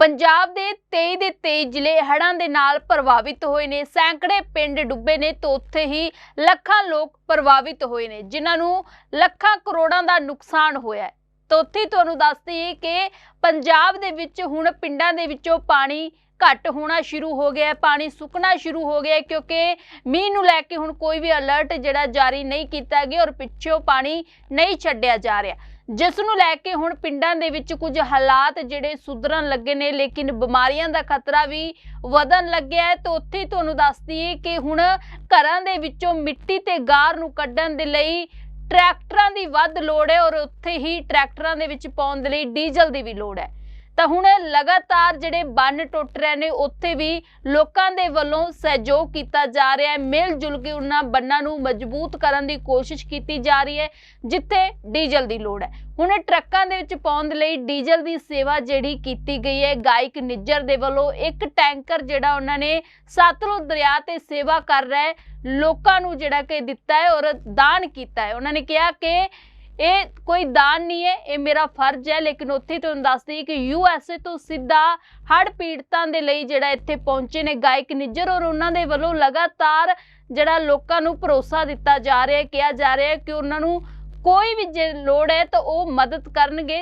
ਪੰਜਾਬ ਦੇ 23 ਦੇ 23 ਜ਼ਿਲ੍ਹੇ ਹੜ੍ਹਾਂ ਦੇ ਨਾਲ ਪ੍ਰਭਾਵਿਤ ਹੋਏ ਨੇ। ਸੈਂਕੜੇ ਪਿੰਡ ਡੁੱਬੇ ਨੇ ਤੇ ਉੱਥੇ ਹੀ ਲੱਖਾਂ ਲੋਕ ਪ੍ਰਭਾਵਿਤ ਹੋਏ ਨੇ, ਜਿਨ੍ਹਾਂ ਨੂੰ ਲੱਖਾਂ ਕਰੋੜਾਂ ਦਾ ਨੁਕਸਾਨ ਹੋਇਆ ਹੈ। ਤਾਂ ਉੱਥੇ ਤੁਹਾਨੂੰ ਦੱਸ ਦਈਏ ਕਿ ਪੰਜਾਬ ਦੇ ਵਿੱਚ ਹੁਣ ਪਿੰਡਾਂ ਦੇ ਵਿੱਚੋਂ ਪਾਣੀ ਘੱਟ ਹੋਣਾ ਸ਼ੁਰੂ ਹੋ ਗਿਆ ਪਾਣੀ ਸੁੱਕਣਾ ਸ਼ੁਰੂ ਹੋ ਗਿਆ ਕਿਉਂਕਿ ਮੀਂਹ ਨੂੰ ਲੈ ਕੇ ਹੁਣ ਕੋਈ ਵੀ ਅਲਰਟ ਜਿਹੜਾ ਜਾਰੀ ਨਹੀਂ ਕੀਤਾ ਗਿਆ ਔਰ ਪਿੱਛੋਂ ਪਾਣੀ ਨਹੀਂ ਛੱਡਿਆ ਜਾ ਰਿਹਾ। ਜਿਸ ਨੂੰ ਲੈ ਕੇ ਹੁਣ ਪਿੰਡਾਂ ਦੇ ਵਿੱਚ ਕੁਝ ਹਾਲਾਤ ਜਿਹੜੇ ਸੁਧਰਨ ਲੱਗੇ ਨੇ, ਲੇਕਿਨ ਬਿਮਾਰੀਆਂ ਦਾ ਖਤਰਾ ਵੀ ਵਧਣ ਲੱਗਿਆ ਹੈ। ਤਾਂ ਉੱਥੇ ਹੀ ਤੁਹਾਨੂੰ ਦੱਸ ਦਈਏ ਕਿ ਹੁਣ ਘਰਾਂ ਦੇ ਵਿੱਚੋਂ ਮਿੱਟੀ ਤੇ ਗਾਰ ਨੂੰ ਕੱਢਣ ਦੇ ਲਈ ਟਰੈਕਟਰਾਂ ਦੀ ਵੱਧ ਲੋੜ ਹੈ ਔਰ ਉੱਥੇ ਹੀ ਟਰੈਕਟਰਾਂ ਦੇ ਵਿੱਚ ਪਾਉਣ ਦੇ ਲਈ ਡੀਜ਼ਲ ਦੀ ਵੀ ਲੋੜ ਹੈ। ਤਾਂ ਹੁਣ ਲਗਾਤਾਰ ਜਿਹੜੇ ਬੰਨ ਟੁੱਟ ਰਹੇ ਨੇ, ਉੱਥੇ ਵੀ ਲੋਕਾਂ ਦੇ ਵੱਲੋਂ ਸਹਿਯੋਗ ਕੀਤਾ ਜਾ ਰਿਹਾ ਹੈ। ਮਿਲ ਜੁਲ ਕੇ ਉਹਨਾਂ ਬੰਨਾਂ ਨੂੰ ਮਜ਼ਬੂਤ ਕਰਨ ਦੀ ਕੋਸ਼ਿਸ਼ ਕੀਤੀ ਜਾ ਰਹੀ ਹੈ, ਜਿੱਥੇ ਡੀਜ਼ਲ ਦੀ ਲੋੜ ਹੈ। ਹੁਣ ਟਰੱਕਾਂ ਦੇ ਵਿੱਚ ਪਾਉਣ ਦੇ ਲਈ ਡੀਜ਼ਲ ਦੀ ਸੇਵਾ ਜਿਹੜੀ ਕੀਤੀ ਗਈ ਹੈ, ਗਾਇਕ ਨਿੱਜਰ ਦੇ ਵੱਲੋਂ ਇੱਕ ਟੈਂਕਰ ਜਿਹੜਾ ਉਹਨਾਂ ਨੇ ਸਤਲੁਜ ਦਰਿਆ ਤੇ ਸੇਵਾ ਕਰ ਰਿਹਾ ਹੈ, ਲੋਕਾਂ ਨੂੰ ਜਿਹੜਾ ਕਿ ਦਿੱਤਾ ਹੈ ਔਰ ਦਾਨ ਕੀਤਾ ਹੈ। ਉਹਨਾਂ ਨੇ ਕਿਹਾ ਕਿ ਇਹ ਕੋਈ ਦਾਨ ਨਹੀਂ ਹੈ, ਇਹ ਮੇਰਾ ਫਰਜ਼ ਹੈ, ਲੇਕਿਨ ਉੱਥੇ ਤੁਹਾਨੂੰ ਦੱਸ ਕਿ ਯੂ ਐਸ ਏ ਤੋਂ ਸਿੱਧਾ ਹੜ੍ਹ ਪੀੜਤਾਂ ਦੇ ਲਈ ਜਿਹੜਾ ਇੱਥੇ ਪਹੁੰਚੇ ਨੇ ਗਾਇਕ ਨਿੱਜਰ ਔਰ ਉਹਨਾਂ ਦੇ ਵੱਲੋਂ ਲਗਾਤਾਰ ਜਿਹੜਾ ਲੋਕਾਂ ਨੂੰ ਭਰੋਸਾ ਦਿੱਤਾ ਜਾ ਰਿਹਾ ਹੈ, ਕਿਹਾ ਜਾ ਰਿਹਾ ਹੈ ਕਿ ਉਹਨਾਂ ਨੂੰ ਕੋਈ ਵੀ ਜੇ ਲੋੜ ਹੈ ਤਾਂ ਉਹ ਮਦਦ ਕਰਨਗੇ